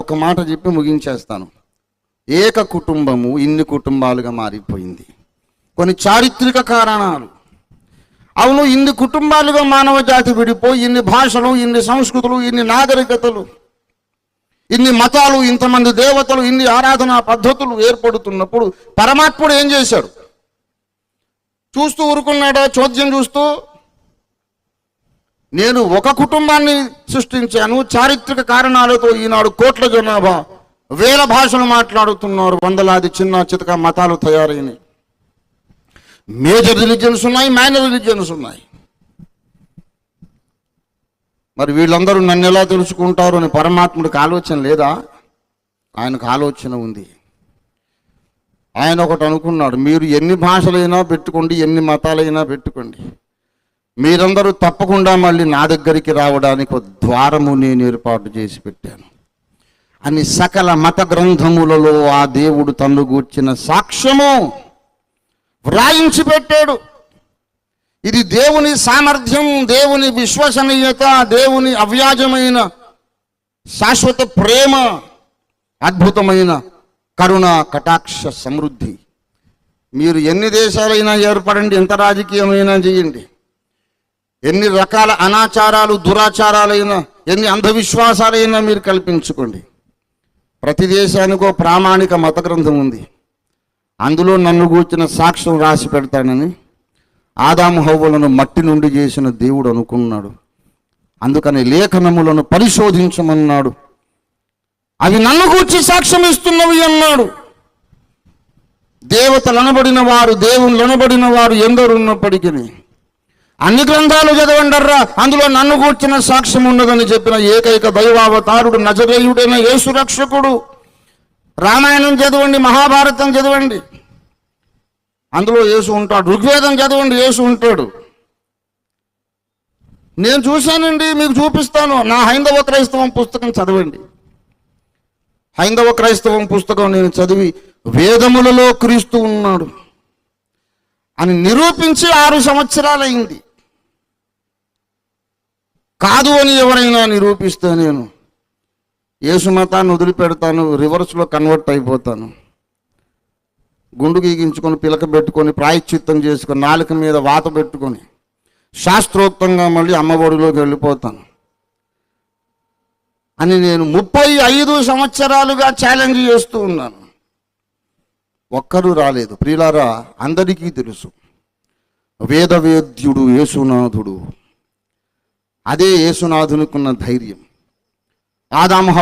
ఒక మాట చెప్పి ముగించేస్తాను. ఏక కుటుంబము ఇన్ని కుటుంబాలుగా మారిపోయింది. కొన్ని చారిత్రక కారణాలు. అవును ఇన్ని కుటుంబాలుగా మానవ జాతి విడిపోయి ఇన్ని భాషలు ఇన్ని సంస్కృతులు ఇన్ని నాగరికతలు ఇన్ని మతాలు ఇంతమంది దేవతలు ఇన్ని ఆరాధనా పద్ధతులు ఏర్పడుతున్నప్పుడు పరమాత్ముడు ఏం చేశాడు? చూస్తూ ఊరుకున్నాడా? చోద్యం చూస్తూ నేను ఒక కుటుంబాన్ని సృష్టించాను. చారిత్రక కారణాలతో ఈనాడు కోట్ల జనాభా. వేల భాషలు మాట్లాడుతున్నారు. వందలాది చిన్న చితక మతాలు తయారైనవి. మేజర్ రిలీజియన్స్ ఉన్నాయి మైనర్ రిలీజియన్స్ ఉన్నాయి. మరి వీళ్ళందరూ నన్ను ఎలా తెలుసుకుంటారు అని పరమాత్ముడికి ఆలోచన లేదా? ఆయనకు ఆలోచన ఉంది. ఆయన ఒకటి అనుకున్నాడు మీరు ఎన్ని భాషలైనా పెట్టుకోండి ఎన్ని మతాలైనా పెట్టుకోండి. మీరందరూ తప్పకుండా మళ్ళీ నా దగ్గరికి రావడానికి ద్వారము నేను ఏర్పాటు చేసి పెట్టాను. అని సకల మత గ్రంథములలో ఆ దేవుడు తను గూర్చిన సాక్ష్యము వ్రాయించి పెట్టాడు. ఇది దేవుని సామర్థ్యం దేవుని విశ్వసనీయత దేవుని అవ్యాజమైన శాశ్వత ప్రేమ అద్భుతమైన కరుణ కటాక్ష సమృద్ధి. మీరు ఎన్ని దేశాలైనా ఏర్పడండి ఎంత రాజకీయమైనా చేయండి. ఎన్ని రకాల అనాచారాలు దురాచారాలైనా ఎన్ని అంధవిశ్వాసాలైనా మీరు కల్పించుకోండి. ప్రతి దేశానికో ప్రామాణిక మత గ్రంథం ఉంది. అందులో నన్ను కూర్చిన సాక్ష్యం రాసి పెడతానని ఆదాము హవ్వలను మట్టి నుండి చేసిన దేవుడు అనుకున్నాడు. అందుకని లేఖనములను పరిశోధించమన్నాడు. అవి నన్ను గూర్చి సాక్ష్యం ఇస్తున్నవి అన్నాడు. దేవతలనబడిన వారు దేవుళ్ళు అనబడిన వారు ఎందరున్నప్పటికీ అన్ని గ్రంథాలు చదవండర్రా. అందులో నన్ను కూర్చిన సాక్ష్యం ఉన్నదని చెప్పిన ఏకైక దైవావతారుడు నజరేయుడైన యేసు రక్షకుడు. రామాయణం చదవండి మహాభారతం చదవండి. అందులో యేసు ఉంటాడు. ఋగ్వేదం చదవండి యేసు ఉంటాడు. నేను చూశానండి మీకు చూపిస్తాను. నా హైందవ క్రైస్తవం పుస్తకం చదవండి. హైందవ క్రైస్తవం పుస్తకం నేను చదివి వేదములలో క్రీస్తు ఉన్నాడు అని నిరూపించి ఆరు సంవత్సరాలైంది. కాదు అని ఎవరైనా నిరూపిస్తే నేను యేసు మతాన్ని వదిలిపెడతాను రివర్స్లో కన్వర్ట్ అయిపోతాను. గుండు గీగించుకొని పిలక పెట్టుకొని ప్రాయశ్చిత్తం చేసుకొని నాలుక మీద వాత పెట్టుకొని శాస్త్రోక్తంగా మళ్ళీ అమ్మఒడిలోకి వెళ్ళిపోతాను. అని నేను ముప్పై ఐదు సంవత్సరాలుగా ఛాలెంజ్ చేస్తూ ఉన్నాను. ఒక్కరూ రాలేదు. ప్రియులారా అందరికీ తెలుసు. వేదవేద్యుడు యేసునాథుడు అదే యేసునాథునికున్న ధైర్యం. ఆదాము